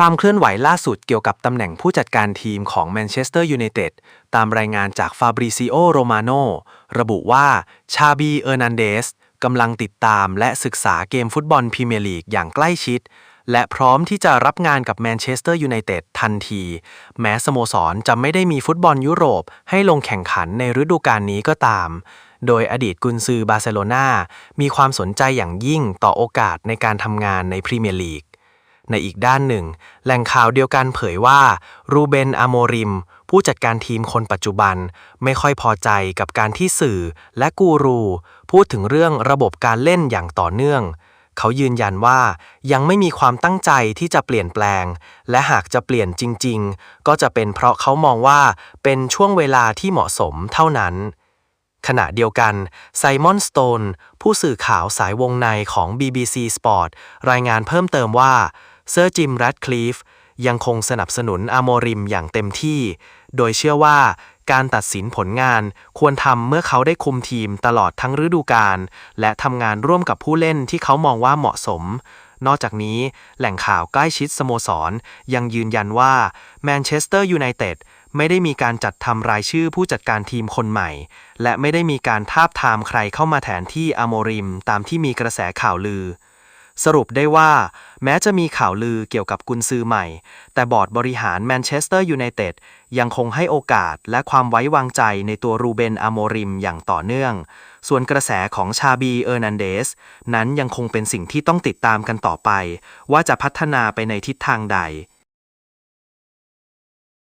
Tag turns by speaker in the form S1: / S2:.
S1: ความเคลื่อนไหวล่าสุดเกี่ยวกับตำแหน่งผู้จัดการทีมของแมนเชสเตอร์ยูไนเต็ดตามรายงานจากฟาบริซิโอโรมาโนระบุว่าชาบีเออร์นันเดสกำลังติดตามและศึกษาเกมฟุตบอลพรีเมียร์ลีกอย่างใกล้ชิด และพร้อมที่จะรับงานกับแมนเชสเตอร์ยูไนเต็ดทันที แม้สโมสรจะไม่ได้มีฟุตบอลยุโรปให้ลงแข่งขันในฤดูกาลนี้ก็ตามโดยอดีตกุนซือบาร์เซโลนามีความสนใจอย่างยิ่งต่อโอกาสในการทำงานในพรีเมียร์ลีก ในอีกด้านหนึ่ง แหล่งข่าวเดียวกันเผยว่ารูเบนอโมริม ผู้จัดการทีมคนปัจจุบัน ไม่ค่อยพอใจกับการที่สื่อและกูรู พูดถึงเรื่องระบบการเล่นอย่างต่อเนื่อง เขายืนยันว่ายังไม่มีความตั้งใจที่จะเปลี่ยนแปลง และหากจะเปลี่ยนจริง ๆ ก็จะเป็นเพราะเขามองว่าเป็นช่วงเวลาที่เหมาะสมเท่านั้นขณะเดียวกันไซมอนสโตนผู้สื่อข่าวสายวงในของ BBC Sport รายงานเพิ่มเติมว่า เซอร์จิมแรดคลีฟยังคงสนับสนุนอโมริมอย่างเต็มที่ โดยเชื่อว่าการตัดสินผลงานควรทำเมื่อเขาได้คุมทีมตลอดทั้งฤดูกาลและทำงานร่วมกับผู้เล่นที่เขามองว่าเหมาะสม นอกจากนี้แหล่งข่าวใกล้ชิดสโมสร ยังยืนยันว่าแมนเชสเตอร์ยูไนเต็ดไม่ได้มีการจัดทำรายชื่อผู้จัดการทีมคนใหม่ และไม่ได้มีการทาบทามใครเข้ามาแทนที่อโมริมตามที่มีกระแสข่าวลือ สรุปได้ว่า แม้จะมีข่าวลือเกี่ยวกับกุนซือใหม่ แต่บอร์ดบริหารแมนเชสเตอร์ยูไนเต็ดยังคงให้โอกาสและความไว้วางใจในตัวรูเบนอโมริมอย่างต่อเนื่อง ส่วนกระแสของชาบีเออร์นันเดส นั้นยังคงเป็นสิ่งที่ต้องติดตามกันต่อไป ว่าจะพัฒนาไปในทิศทางใด